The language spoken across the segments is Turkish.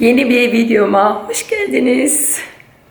Yeni bir videoma hoş geldiniz.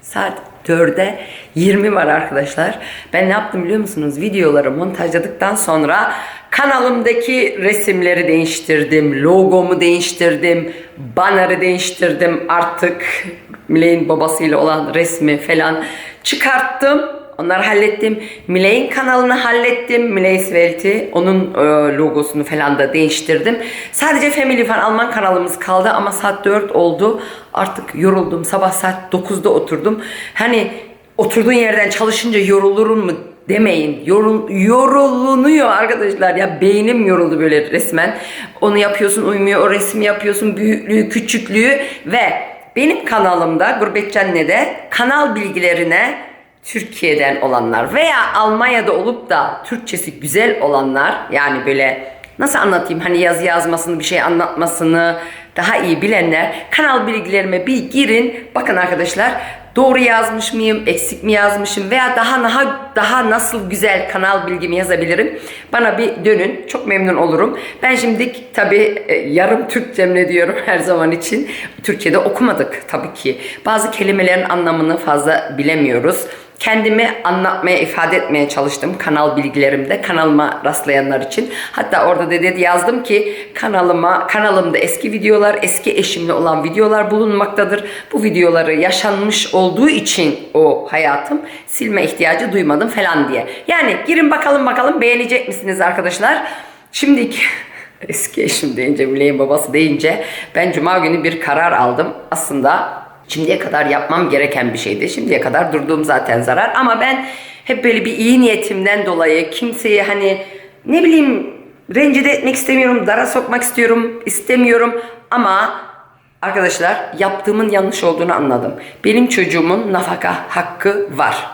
Saat 4'e 20 var arkadaşlar. Ben ne yaptım biliyor musunuz? Videoları montajladıktan sonra kanalımdaki resimleri değiştirdim. Logomu değiştirdim. Banner'ı değiştirdim. Artık Miley'in babasıyla olan resmi falan çıkarttım. Onları hallettim. Miley'in kanalını hallettim. Miley Svelti. Onun e, logosunu falan da değiştirdim. Sadece Family Fun Alman kanalımız kaldı ama saat 4 oldu. Artık yoruldum. Sabah saat 9'da oturdum. Hani oturduğun yerden çalışınca yorulurun mu demeyin. Yorul, yorulunuyor arkadaşlar. Ya beynim yoruldu böyle resmen. Onu yapıyorsun uymuyor. O resmi yapıyorsun. Büyüklüğü, küçüklüğü ve benim kanalımda Gurbetçi Anne'de kanal bilgilerine Türkiye'den olanlar veya Almanya'da olup da Türkçesi güzel olanlar yani böyle nasıl anlatayım hani yazı yazmasını bir şey anlatmasını daha iyi bilenler kanal bilgilerime bir girin. Bakın arkadaşlar doğru yazmış mıyım eksik mi yazmışım veya daha daha daha nasıl güzel kanal bilgimi yazabilirim? Bana bir dönün çok memnun olurum. Ben şimdi tabi yarım Türkçemle diyorum her zaman için. Türkçe'de okumadık tabii ki. Bazı kelimelerin anlamını fazla bilemiyoruz kendimi anlatmaya, ifade etmeye çalıştım kanal bilgilerimde, kanalıma rastlayanlar için. Hatta orada da dedi yazdım ki kanalıma, kanalımda eski videolar, eski eşimle olan videolar bulunmaktadır. Bu videoları yaşanmış olduğu için o hayatım silme ihtiyacı duymadım falan diye. Yani girin bakalım bakalım beğenecek misiniz arkadaşlar? Şimdiki eski eşim deyince, Miley'in babası deyince ben cuma günü bir karar aldım. Aslında Şimdiye kadar yapmam gereken bir şeydi. Şimdiye kadar durduğum zaten zarar. Ama ben hep böyle bir iyi niyetimden dolayı kimseyi hani ne bileyim rencide etmek istemiyorum, dara sokmak istiyorum, istemiyorum. Ama arkadaşlar yaptığımın yanlış olduğunu anladım. Benim çocuğumun nafaka hakkı var.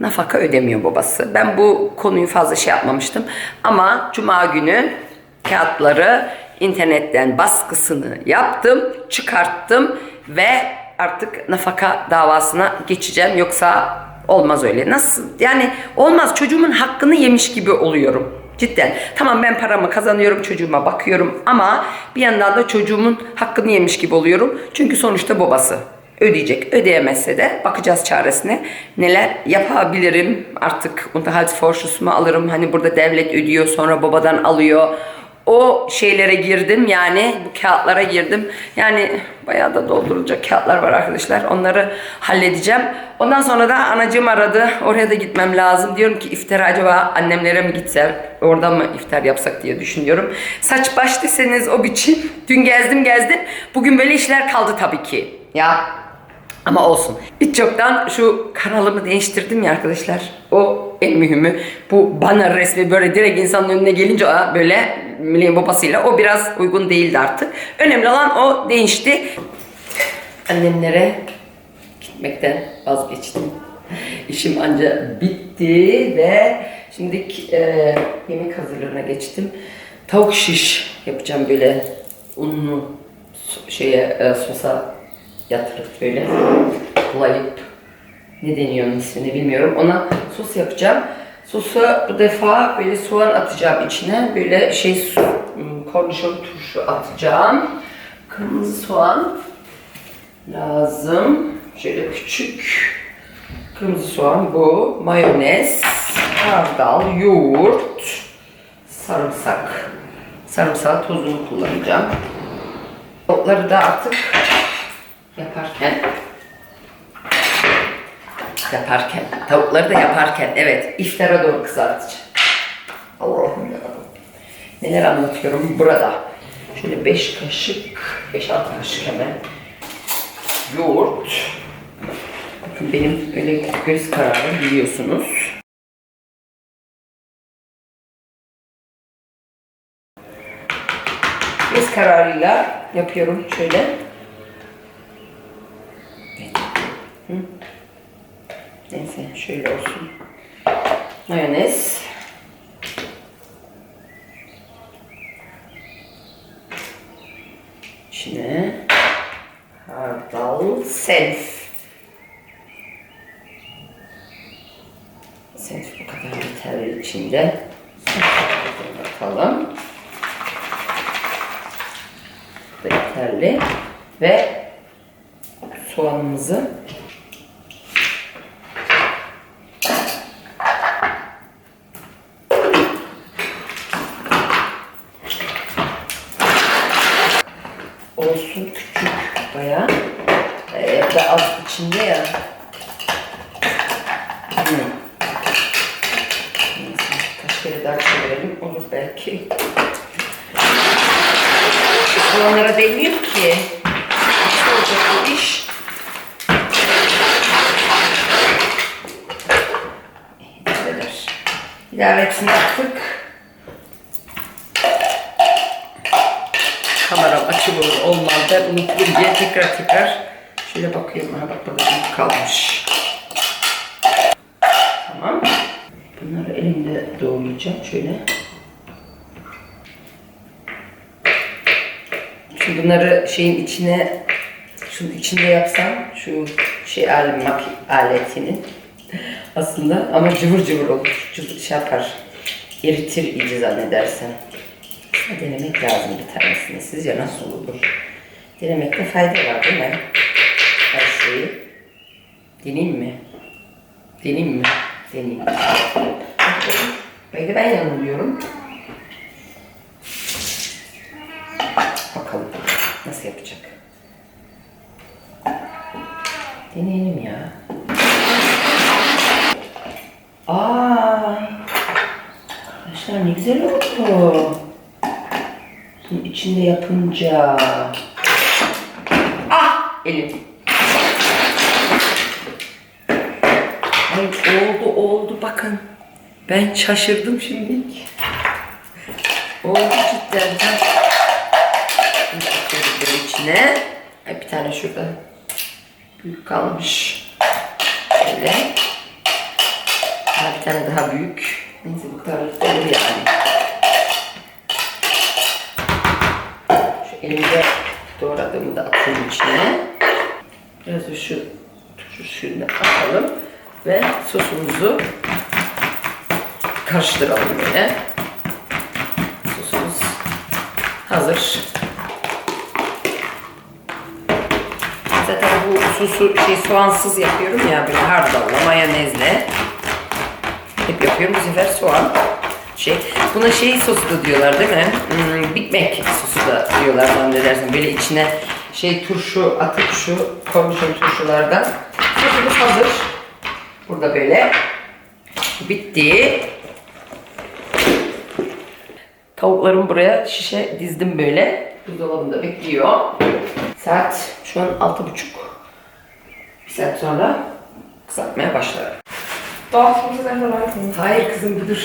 Nafaka ödemiyor babası. Ben bu konuyu fazla şey yapmamıştım. Ama cuma günü kağıtları internetten baskısını yaptım, çıkarttım ve artık nafaka davasına geçeceğim. Yoksa olmaz öyle. Nasıl? Yani olmaz. Çocuğumun hakkını yemiş gibi oluyorum. Cidden. Tamam ben paramı kazanıyorum, çocuğuma bakıyorum ama bir yandan da çocuğumun hakkını yemiş gibi oluyorum. Çünkü sonuçta babası ödeyecek. Ödeyemezse de bakacağız çaresine. Neler yapabilirim? Artık Unterhaltsvorschussumu alırım. Hani burada devlet ödüyor, sonra babadan alıyor o şeylere girdim yani bu kağıtlara girdim. Yani bayağı da doldurulacak kağıtlar var arkadaşlar. Onları halledeceğim. Ondan sonra da anacığım aradı. Oraya da gitmem lazım. Diyorum ki iftar acaba annemlere mi gitsem? Orada mı iftar yapsak diye düşünüyorum. Saç baş o biçim. Dün gezdim gezdim. Bugün böyle işler kaldı tabii ki. Ya ama olsun. Hiç çoktan şu kanalımı değiştirdim ya arkadaşlar. O en mühimi. Bu banner resmi böyle direkt insanın önüne gelince böyle Miley'in babasıyla o biraz uygun değildi artık. Önemli olan o değişti. Annemlere gitmekten vazgeçtim. İşim anca bitti ve şimdi e, yemek hazırlığına geçtim. Tavuk şiş yapacağım böyle unlu şeye e, sosa yatırıp böyle kolayıp ne deniyor ismini bilmiyorum. Ona sos yapacağım. Sosu bu defa böyle soğan atacağım içine. Böyle şey su, kornişon turşu atacağım. Kırmızı soğan lazım. Şöyle küçük kırmızı soğan bu. Mayonez, hardal, yoğurt, sarımsak. Sarımsak tozunu kullanacağım. Otları da artık yaparken yaparken tavukları da yaparken evet iftara doğru kızartacağım. Allah'ım yarabbim. Neler anlatıyorum burada. Şöyle 5 kaşık, 5-6 kaşık hemen yoğurt. Bakın benim öyle göz kararım biliyorsunuz. Göz kararıyla yapıyorum şöyle. Hı. Neyse şöyle olsun. Mayonez. İçine hardal, self. Self bu kadar yeterli içinde. Bakalım. Bu yeterli. Ve soğanımızı. Olsun küçük bayağı. Ee, da az içinde ya. Hmm. Neyse, Kaç kere daha çevirelim olur belki. Soğanlara değmiyor ki. Nasıl olacak bu iş? Böyledir. İlavetini attık. Kameram açık olur olmaz. Ben unuturum diye tekrar tekrar şöyle bakıyorum. Ha bak burada kalmış. Tamam. Bunları elimde doğrayacağım şöyle. Şimdi bunları şeyin içine şunun içinde yapsam şu şey alet aletinin aslında ama cıvır cıvır olur. Cıvır, şey yapar. Eritir iyice zannedersen. Denemek lazım bir tanesini. Sizce nasıl olur? Denemekte fayda var değil mi? Her şeyi. Deneyeyim mi? Deneyeyim mi? Deneyeyim. Belki ben yanılıyorum. Bakalım nasıl yapacak. Deneyelim ya. Aa, arkadaşlar ne güzel oldu. Bunun içinde yapınca. Ah elim. Ay oldu oldu bakın. Ben şaşırdım şimdilik. Oldu cidden. Böyle içine. Ay bir tane şurada büyük kalmış. Şöyle. Tane daha büyük. Neyse bu kadar olur yani. Şu elimde doğradığımı da atayım içine. Biraz da şu turşusunu da atalım. Ve sosumuzu karıştıralım böyle. Sosumuz hazır. Zaten bu sosu şey soğansız yapıyorum ya böyle hardalla, mayonezle. Hep yapıyorum bu sefer soğan. Şey, buna şey sosu da diyorlar değil mi? Hmm, Big Mac sosu da diyorlar zannedersin. Böyle içine şey turşu atıp şu koymuşum turşulardan. Sosumuz hazır. Burada böyle. Bitti. Tavuklarımı buraya şişe dizdim böyle. Buzdolabında bekliyor. Saat şu an altı buçuk. Bir saat sonra kızartmaya başlar. Muss es einfach leiten. Hayır kızım budur.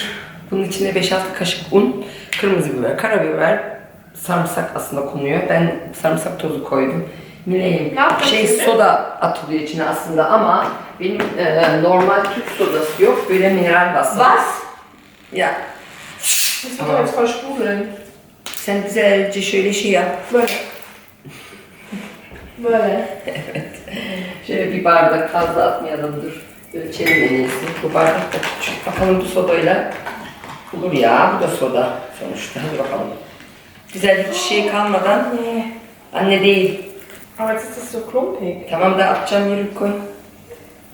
Bunun içine 5-6 kaşık un, kırmızı biber, karabiber, sarımsak aslında konuyor. Ben sarımsak tozu koydum. Yaptın Şey şimdi? soda atılıyor içine aslında ama benim e, normal Türk sodası yok. Böyle mineral bası. Was? Ya sprudeln. sen güzelce şöyle şey yap. Böyle. Böyle. Şöyle bir bardak fazla atmayalım dur. Ölçelim en iyisi. Bu bardak da küçük. Bakalım bu sodayla olur ya. Bu da soda sonuçta. Hadi bakalım. Güzel hiç şey kalmadan anne değil. Aber jetzt ist das so klumpig. Tamam da atacağım yeri koy.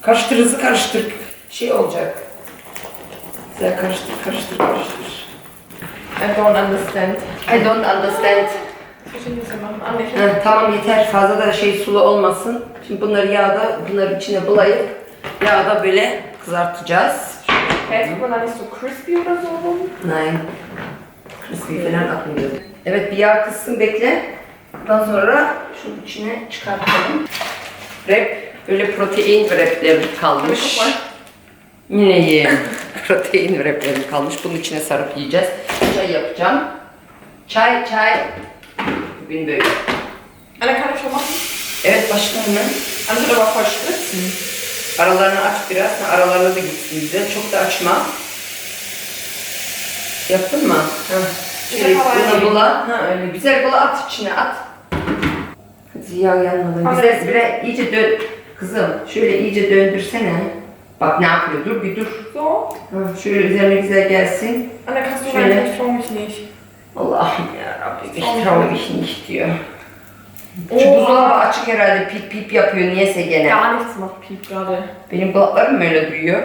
Karıştır hızlı karıştır. Şey olacak. Güzel karıştır karıştır karıştır. I don't understand. I don't understand. Das Heh, tamam yeter fazla da şey sulu olmasın. Şimdi bunları yağda bunları içine bulayıp yağda böyle kızartacağız. Hey, guck mal da nicht so crispy oder so rum? Nein. Crispy falan atmıyorum. Evet bir yağ kızsın bekle. Ondan sonra şunun içine çıkartalım. Wrap böyle protein wraplerim kalmış. Mal. Yineyim. protein wraplerim kalmış. Bunun içine sarıp yiyeceğiz. Çay yapacağım. Çay çay. Bugün böyle. Anne, kann ich schon machen? Evet başla hemen. Anne, wird aber voll spritzen. Aralarını aç biraz. Aralarına da gitsin güzel. Çok da açma. Yaptın mı? Ha. Şöyle gireyim. bula. Ha öyle güzel bula at içine at. Yağ yanmadan. Güzel biraz iyice dön. Kızım şöyle iyice döndürsene. Bak ne yapıyor? Dur bir dur. So? Ha, şöyle üzerine güzel gelsin. Anne, rein? Ich trau mich nicht. Allah'ım ya Rabbim. Ich traue mich nicht diyor. Şu Oha. buzdolabı açık herhalde pip pip yapıyor niyeyse gene. Gar nichts macht Piep gerade. Benim kulaklarım mı öyle duyuyor?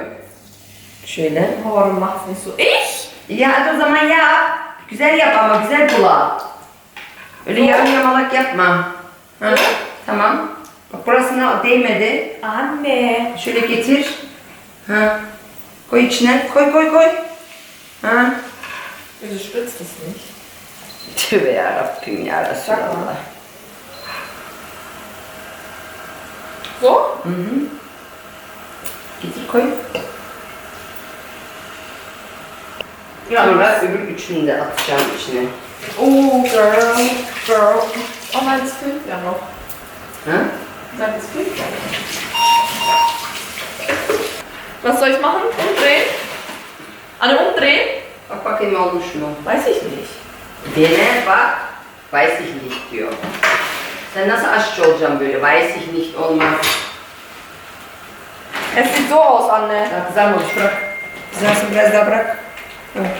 Şöyle. Warum macht's nicht so? Ich? Ya hadi o zaman yap. Güzel yap ama güzel kulağı. Öyle yarım yamalak yapma. Ha, tamam. Bak burasına değmedi. Anne. Şöyle getir. Ha. Koy içine. Koy koy koy. Ha. Wieso spritzt es nicht? Tövbe yarabbim ya Resulallah. Getir koy. Ja. Sonra öbür üçünü de atacağım içine. Oh, girl. Girl. Oh nein, es filmt ja noch. Ha? Sag, es filmt ja noch. Was soll ich machen? Umdrehen? Anne, umdrehen? Bak bakayım olmuş mu? Weiß ich nicht. Dene bak. Weiß ich nicht diyor. Sen nasıl aşçı olacaksın böyle? Weiß ich nicht olmaz. Es sieht so aus, Anne. Ya kızarmamış bırak. Kızarsın biraz daha bırak. Evet.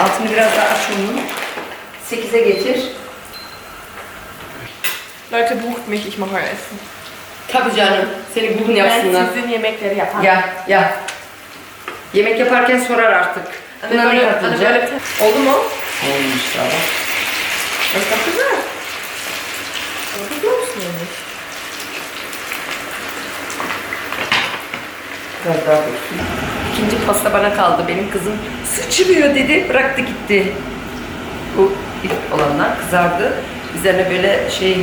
Altını biraz daha aç onu. 8'e getir. Leute, bucht mich, ich mache euer Essen. Tabii canım. Seni bugün Ben yapsınlar. sizin yemekleri yaparım. Ya ya. Yemek yaparken sorar artık. Anne Buna ne böyle, anne katılacak? böyle... Oldu mu? Olmuş. Das ist doch gesagt. Aber du glaubst mir nicht. Biraz daha dursun. İkinci pasta bana kaldı. Benim kızım sıçrıyor dedi. Bıraktı gitti. Bu ilk olanlar kızardı. Üzerine böyle şey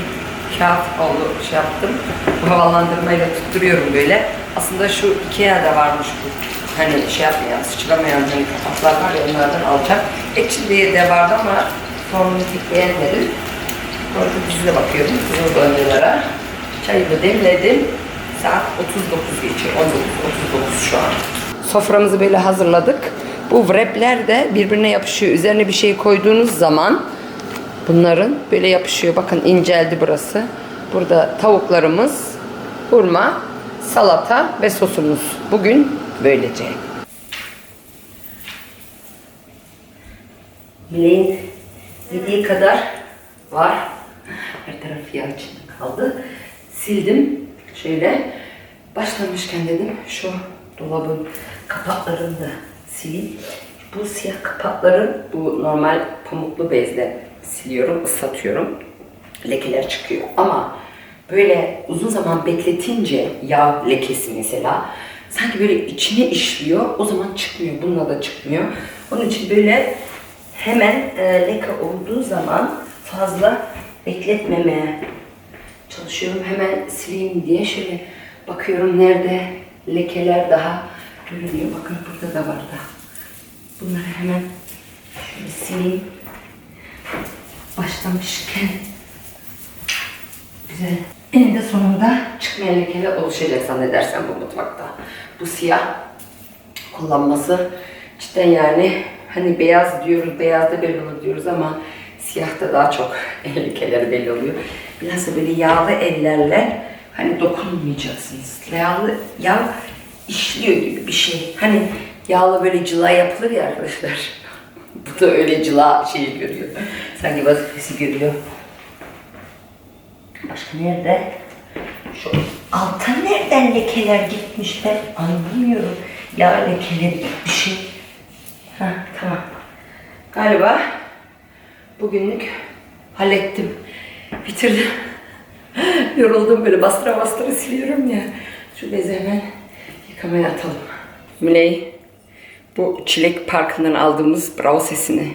kağıt oldu şey yaptım. Bu havalandırmayla tutturuyorum böyle. Aslında şu Ikea'da varmış bu. Hani şey yapmayan, sıçramayan hani kapaklar var ya onlardan alacağım. Ekşi de vardı ama formunu pek beğenmedim. Orada dizide bakıyorum kızıl dönmelere. Çayımı demledim. Saat 39 geçiyor. 19.39 şu an. Soframızı böyle hazırladık. Bu wrapler de birbirine yapışıyor. Üzerine bir şey koyduğunuz zaman bunların böyle yapışıyor. Bakın inceldi burası. Burada tavuklarımız, hurma, salata ve sosumuz. Bugün böylece. Bileğin yediği kadar var. Her taraf yağ içinde kaldı. Sildim. Şöyle başlamışken dedim şu dolabın kapaklarını da sileyim. Bu siyah kapakları bu normal pamuklu bezle siliyorum, ıslatıyorum. Lekeler çıkıyor. Ama böyle uzun zaman bekletince yağ lekesi mesela sanki böyle içine işliyor. O zaman çıkmıyor. Bununla da çıkmıyor. Onun için böyle hemen e, leke olduğu zaman fazla bekletmemeye çalışıyorum. Hemen sileyim diye şöyle bakıyorum nerede lekeler daha görünüyor. Bakın burada da var da. Bunları hemen şöyle sileyim. Başlamışken güzel. Eninde sonunda çıkmayan lekeler oluşacak zannedersem bu mutfakta. Bu siyah kullanması cidden yani hani beyaz diyoruz, beyaz da belli olur diyoruz ama siyahta daha çok lekeleri belli oluyor. Biraz böyle yağlı ellerle hani dokunmayacaksınız. Yağlı yağ işliyor gibi bir şey. Hani yağlı böyle cıla yapılır ya arkadaşlar. Bu da öyle cıla şeyi görüyor. Sanki vazifesi görüyor. Başka nerede? Şu alta nereden lekeler gitmiş ben anlamıyorum. Yağ lekeleri bir şey. Ha tamam. Galiba bugünlük hallettim. Bitirdim. Yoruldum böyle bastıra bastıra siliyorum ya. Şu bezi hemen yıkamaya atalım. Müley bu çilek parkından aldığımız bravo sesini.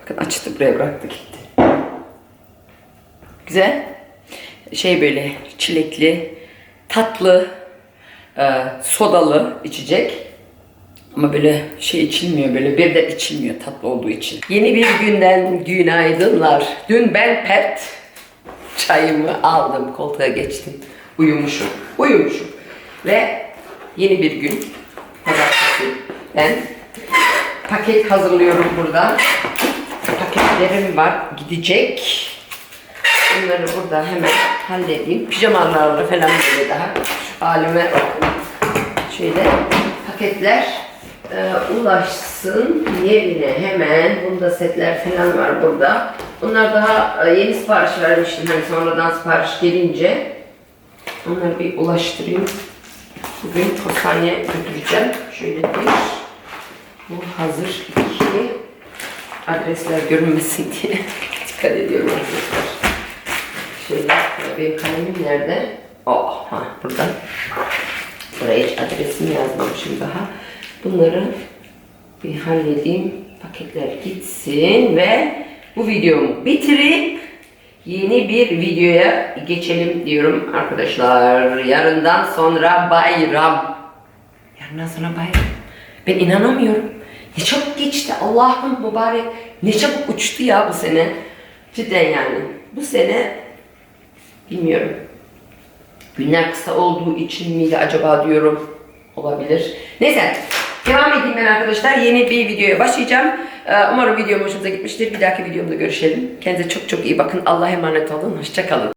Bakın açtı buraya bıraktı gitti. Güzel. Şey böyle çilekli, tatlı, e, sodalı içecek. Ama böyle şey içilmiyor böyle bir de içilmiyor tatlı olduğu için. Yeni bir günden günaydınlar. Dün ben pert çayımı aldım koltuğa geçtim. Uyumuşum. Uyumuşum. Ve yeni bir gün. Pazartesi. Ben paket hazırlıyorum burada. Paketlerim var. Gidecek. Bunları burada hemen halledeyim. Pijamalarla falan böyle daha. Şu halime. Şöyle paketler e, ulaşsın yerine hemen. Bunda setler falan var burada. Onlar daha e, yeni sipariş vermiştim. Hani sonradan sipariş gelince onları bir ulaştırayım. Bugün postaneye götüreceğim. Şöyle bir. Bu hazır iki. Adresler görünmesin diye dikkat ediyorum arkadaşlar. Şöyle benim kalemim nerede? Oh, ha burada. Buraya hiç adresimi yazmamışım daha. Bunları bir halledeyim. Paketler gitsin ve bu videomu bitirip yeni bir videoya geçelim diyorum arkadaşlar. Yarından sonra bayram. Yarından sonra bayram. Ben inanamıyorum. Ne çabuk geçti Allah'ım mübarek. Ne çabuk uçtu ya bu sene. Cidden yani. Bu sene bilmiyorum. Günler kısa olduğu için miydi acaba diyorum. Olabilir. Neyse. Devam edeyim ben arkadaşlar. Yeni bir videoya başlayacağım. Ee, Umarım videom hoşunuza gitmiştir. Bir dahaki videomda görüşelim. Kendinize çok çok iyi bakın. Allah'a emanet olun. Hoşçakalın.